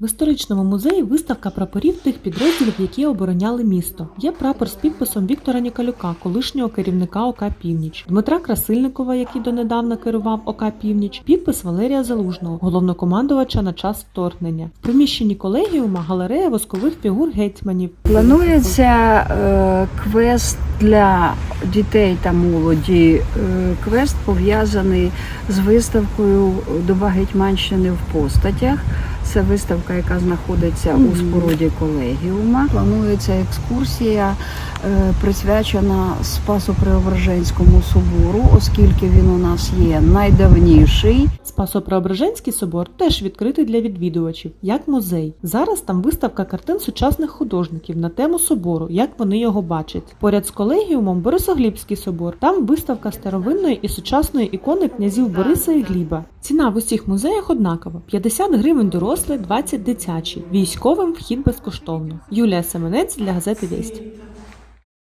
В історичному музеї виставка прапорів тих підрозділів, які обороняли місто. Є прапор з підписом Віктора Ніколюка, колишнього керівника ОК Північ, Дмитра Красильникова, який донедавна керував ОК Північ, підпис Валерія Залужного, головнокомандувача на час вторгнення. В приміщенні колегіума галерея воскових фігур гетьманів. Планується е, квест для дітей та молоді. Е, квест пов'язаний з виставкою Доба Гетьманщини в постатях. Це виставка, яка знаходиться у споруді колегіума. Планується екскурсія, е, присвячена Спасу Преображенському собору, оскільки він у нас є найдавніший. Спасо-Преображенський собор теж відкритий для відвідувачів, як музей. Зараз там виставка картин сучасних художників на тему собору, як вони його бачать. Поряд з колегіумом Борисоглібський собор. Там виставка старовинної і сучасної ікони князів Бориса і Гліба. Ціна в усіх музеях однакова: 50 гривень дорослий, 20 дитячі. Військовим вхід безкоштовно. Юлія Семенець для газети Вість.